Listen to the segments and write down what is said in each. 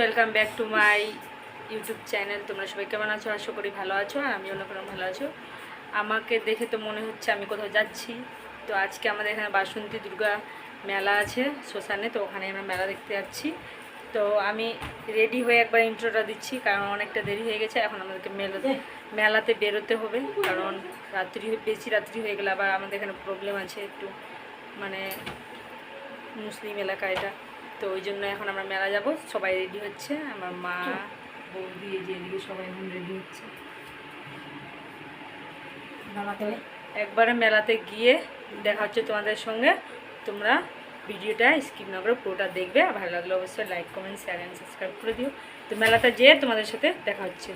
Welcome back to my YouTube channel তোমরা সবাই কেমন আছো? আশা করি ভালো আছো আর আমিও অন্য কোনো ভালো আছো। আমাকে দেখে তো মনে হচ্ছে আমি কোথাও যাচ্ছি। তো আজকে আমাদের এখানে বাসন্তী দুর্গা মেলা আছে শ্মশানে, তো ওখানে আমরা মেলা দেখতে যাচ্ছি। তো আমি রেডি হয়ে একবার ইন্ট্রোটা দিচ্ছি, কারণ অনেকটা দেরি হয়ে গেছে। এখন আমাদেরকে মেলাতে মেলাতে বেরোতে হবে, কারণ রাত্রি বেশি রাত্রি হয়ে গেলে আবার আমাদের এখানে প্রবলেম আছে একটু মানে মুসলিম এলাকা এটা। তো ওই জন্য এখন আমরা মেলা যাব। সবাই রেডি হচ্ছে। আমার মা বৌদি এই যে এদিকে সবাই এখন রেডি হচ্ছে। একবারে মেলাতে গিয়ে দেখা হচ্ছে তোমাদের সঙ্গে। তোমরা ভিডিওটা স্কিপ না করে পুরোটা দেখবে। আর ভালো লাগলে অবশ্যই like comment share and subscribe করে দিও। তো মেলাতে যেয়ে তোমাদের সাথে দেখা হচ্ছে।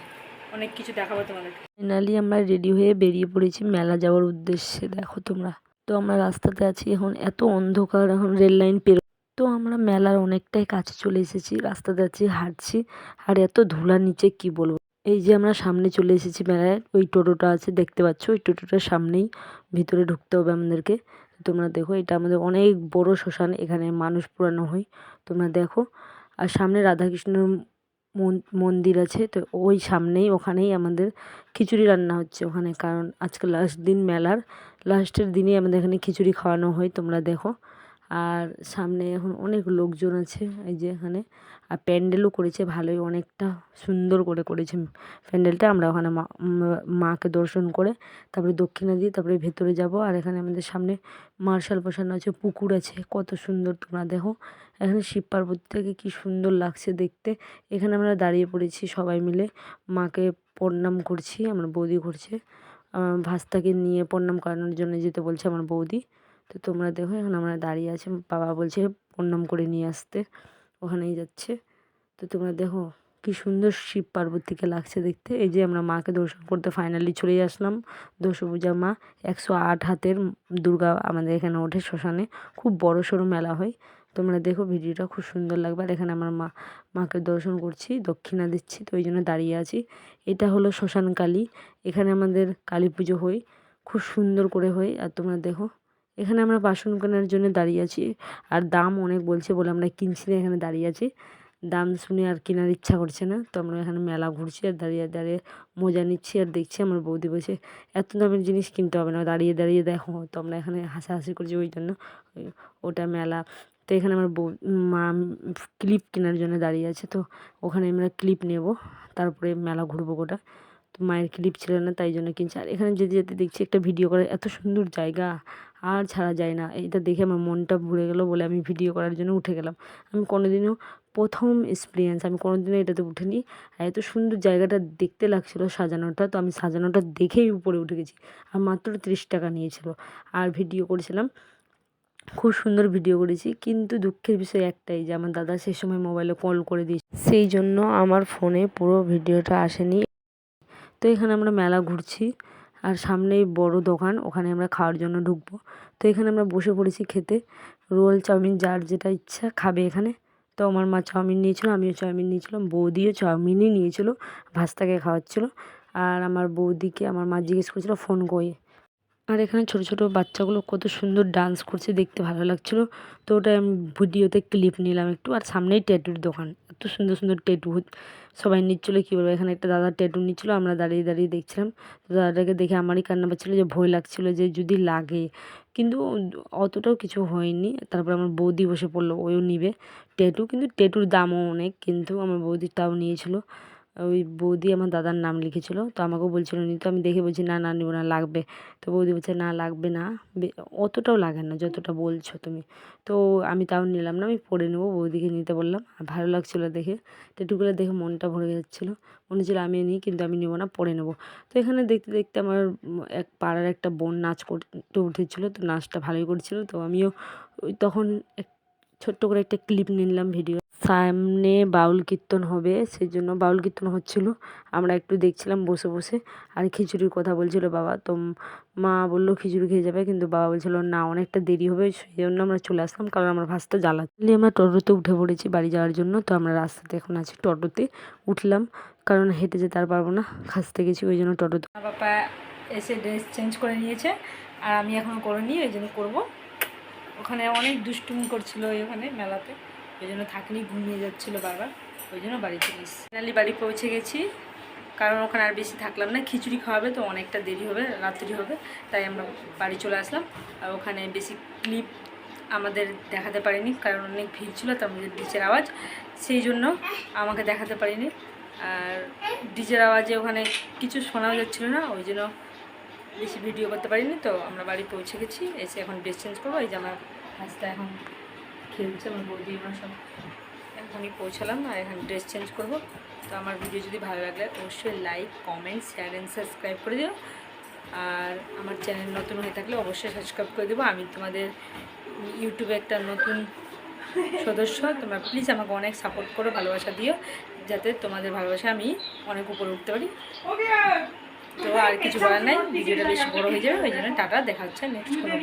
অনেক কিছু দেখাবো তোমাদেরকে। ফাইনালি আমরা রেডি হয়ে বেরিয়ে পড়েছি মেলা যাওয়ার উদ্দেশ্যে দেখো তোমরা। তো আমরা রাস্তাতে আছি এখন এত অন্ধকার এখন রেল লাইন পেরো তো আমরা মেলার অনেকটাই কাছে চলে এসেছি রাস্তাতে আছি হাঁটছি আর এত ধুলার নিচে কি বলব? এই যে আমরা সামনে চলে এসেছি মেলায়, ওই টোটোটা আছে, দেখতে পাচ্ছ? ওই টোটোটার সামনেই ভিতরে ঢুকতে হবে আমাদেরকে। তোমরা দেখো, এটা আমাদের অনেক বড় শ্মশান, এখানে মানুষ পুরানো হয়। তোমরা দেখো, আর সামনে রাধাকৃষ্ণর মন- মন্দির আছে, তো ওই সামনেই, ওখানেই আমাদের খিচুড়ি রান্না হচ্ছে ওখানে। কারণ আজকে লাস্ট দিন মেলার লাস্টের দিনই আমাদের এখানে খিচুড়ি খাওয়ানো হয়, তোমরা দেখো। আর সামনে এখন অনেক লোকজন আছে, এই যে এখানে। আর প্যান্ডেলও করেছে ভালোই, অনেকটা সুন্দর করে করেছে প্যান্ডেলটা। আমরা ওখানে মা মাকে দর্শন করে তারপরে দক্ষিণা দিয়ে তারপরে ভেতরে যাব। আর এখানে আমাদের সামনে মার্শাল বসানো আছে, পুকুর আছে। কত সুন্দর তোমরা দেখো। এখানে শিব পার্বতী থেকে কী সুন্দর লাগছে দেখতে। এখানে আমরা দাঁড়িয়ে পড়েছি সবাই মিলে। মাকে প্রণাম করছি, আমার বৌদি করছে। ভাস্তাকে নিয়ে প্রণাম করানোর জন্য যেতে বলছে আমার বৌদি। তো তোমরা দেখো, এখন আমরা দাঁড়িয়ে আছি বাবা বলছে প্রণাম করে নিয়ে আসতে, ওখানেই যাচ্ছে। তো তোমরা দেখো, কি সুন্দর শিব পার্বতীকে লাগছে দেখতে। এই যে আমরা মাকে দর্শন করতে ফাইনালি চলে আসলাম দশভূজা মা, একশো আট হাতের দুর্গা আমাদের এখানে ওঠে শ্মশানে। খুব বড় সড়ো মেলা হয়। তোমরা দেখো ভিডিওটা, খুব সুন্দর লাগবে। আর এখানে আমার মা, মাকে দর্শন করছি, দক্ষিণা দিচ্ছি, তো ওই জন্য দাঁড়িয়ে আছি। এটা হলো শ্মশান কালী। এখানে আমাদের কালী পুজো হয়, খুব সুন্দর করে হয়। আর তোমরা দেখো এখানে আমরা বাসন কেনার জন্য দাঁড়িয়ে আছি। আর দাম অনেক বলছে বলে আমরা কিনছি না, এখানে দাঁড়িয়ে আছি। দাম শুনে আর কেনার ইচ্ছা করছে না। তো আমরা এখানে মেলা ঘুরছি আর দাঁড়িয়ে দাঁড়িয়ে মজা নিচ্ছি আর দেখছি আমার বৌদি বসে এত দামের জিনিস কিনতে হবে না, দাঁড়িয়ে দাঁড়িয়ে দেখো। তো আমরা এখানে হাসাহাসি করছি ওই জন্য ওটা মেলা। তো এখানে আমার বউ মা ক্লিপ কেনার জন্য দাঁড়িয়ে আছে। তো ওখানে আমরা ক্লিপ নেব, তারপরে মেলা ঘুরবো গোটা। মায়ের ক্লিপ ছিল না, তাই জন্য কিনছি। আর এখানে যেতে যেতে দেখছি একটা ভিডিও করে এত সুন্দর জায়গা, আর ছাড়া যায় না। এটা দেখে আমার মনটা ভরে গেল বলে আমি ভিডিও করার জন্য উঠে গেলাম। আমি কোনোদিনও প্রথম এক্সপিরিয়েন্স আমি কোনোদিনও এটাতে উঠিনি। আর এত সুন্দর জায়গাটা দেখতে লাগছিল সাজানোটা, তো আমি সাজানোটা দেখেই উপরে উঠে গেছি। আর মাত্র তিরিশ টাকা নিয়েছিল। আর ভিডিও করেছিলাম, খুব সুন্দর ভিডিও করেছি। কিন্তু দুঃখের বিষয় একটাই যে আমার দাদা সেই সময় মোবাইলে কল করে দিয়েছে। সেই জন্য আমার ফোনে পুরো ভিডিওটা আসেনি। তো এখানে আমরা মেলা ঘুরছি, আর সামনেই বড় দোকান, ওখানে আমরা খাওয়ার জন্য ঢুকবো। তো এখানে আমরা বসে পড়েছি খেতে। রোল চাউমিন যার যেটা ইচ্ছা খাবে এখানে। তো আমার মা চাউমিন নিয়েছিল, আমিও চাউমিন নিয়েছিলাম, বৌদিও চাউমিনই নিয়েছিল, ভাস্তাকে খাওয়াচ্ছিল। আর আমার বৌদিকে, আমার মা জিজ্ঞেস করছিল, ফোন করে আর এখানে ছোট ছোট বাচ্চাগুলো কত সুন্দর ডান্স করছে, দেখতে ভালো লাগছিল। তো ওটাই আমি ভিডিওতে ক্লিপ নিলাম একটু, আর সামনেই ট্যাটুর দোকান। এত সুন্দর সুন্দর ট্যাটু সবাই নিচ্ছিলো, কী বলব, এখানে একটা দাদা ট্যাটু নিচ্ছিল, আমরা দাঁড়িয়ে দাঁড়িয়ে দেখছিলাম। তো দাদাটাকে দেখে আমারই কান্না পাচ্ছিলো যে, ভয় লাগছিল যে, যদি লাগে। কিন্তু অতটাও কিছু হয়নি। তারপর আমার বৌদি বসে পড়ল, ওইও নিবে ট্যাটু কিন্তু ট্যাটুর দামও অনেক, কিন্তু আমার বৌদিটাও নিয়েছিল। ওই বৌদি আমার দাদার নাম লিখেছিল, তো আমাকেও বলছিল নি তো আমি দেখে বলছি, না না, নিব না, লাগবে। তো বৌদি বলছে, না, লাগবে না। অতটাও লাগে না, যতটা বলছো তুমি। তো আমি তাও নিলাম না, আমি পরে নেব, বৌদিকে নিতে বললাম, আর ভালো লাগছিল দেখে। ট্যাটুগুলো দেখে মনটা ভরে যাচ্ছিল। মনে হচ্ছিল আমি নিই, কিন্তু আমি নেব না, পরে নেব। তো এখানে দেখতে দেখতে আমার এক পাড়ার একটা বোন নাচ করতে উঠেছিলো, তো নাচটা ভালোই করছিল। তো আমিও তখন এক ছোট্ট করে একটা ক্লিপ নিলাম ভিডিও সামনে বাউল কীর্তন হবে সেই জন্য বাউল কীর্তন হচ্ছিল। আমরা একটু দেখছিলাম বসে বসে, আর খিচুড়ির কথা বলছিল বাবা। তো মা বলল, খিচুড়ি খেয়ে যাবে? কিন্তু বাবা বলছিল, না, অনেকটা দেরি হবে সেই জন্য আমরা চলে আসলাম, কারণ আমার ভাসটা জ্বালাচ্ছি। আমরা টোটোতে উঠে পড়েছি বাড়ি যাওয়ার জন্য। তো আমরা রাস্তাতে এখন আছি টোটোতে উঠলাম, কারণ হেঁটে যেতে আর পারব না, খাসতে গেছি, ওই জন্য টোটোতে। বাবা এসে ড্রেস চেঞ্জ করে নিয়েছে, আর আমি এখনও করিনি ওই জন্য করব। ওখানে অনেক দুষ্টুমি করছিল ওই ওখানে মেলাতে। ওই জন্য থাকিনি, ঘুমিয়ে যাচ্ছিল বারবার, ওই জন্য বাড়ি চলে এসেছি। ফাইনালি বাড়ি পৌঁছে গেছি, কারণ ওখানে আর বেশি থাকলাম না, খিচুড়ি খাওয়াবে তো অনেকটা দেরি হবে, রাত্রি হবে, তাই আমরা বাড়ি চলে আসলাম। আর ওখানে বেশি ক্লিপ আমাদের দেখাতে পারিনি, কারণ অনেক ভিড় ছিল, তার মধ্যে ডিজের আওয়াজ, সেই জন্য আমাকে দেখাতে পারিনি। আর ডিজের আওয়াজে ওখানে কিছু শোনাও যাচ্ছিল না, ওই জন্য বেশি ভিডিও করতে পারিনি, তো আমরা বাড়ি পৌঁছে গেছি, এসে এখন ড্রেস চেঞ্জ করব, এই যে আমার হাসটা এখন খেলছে আমার বৌদি আমরা সব এখনই পৌঁছালাম আর এখানে ড্রেস চেঞ্জ করব। তো আমার ভিডিও যদি ভালো লাগলে অবশ্যই like comment share and subscribe করে দিও। আর আমার চ্যানেল নতুন হয়ে থাকলে অবশ্যই সাবস্ক্রাইব করে দেবো। আমি তোমাদের ইউটিউবে একটা নতুন সদস্য তোমরা প্লিজ আমাকে অনেক সাপোর্ট করো ভালোবাসা দিও যাতে তোমাদের ভালোবাসা আমি অনেক উপরে উঠতে পারি। তো আর কিছু বলার নাই ভিডিওটা বেশি বড় হয়ে যাবে ওই জন্য টাটা দেখা হচ্ছে নেক্সট কোনো।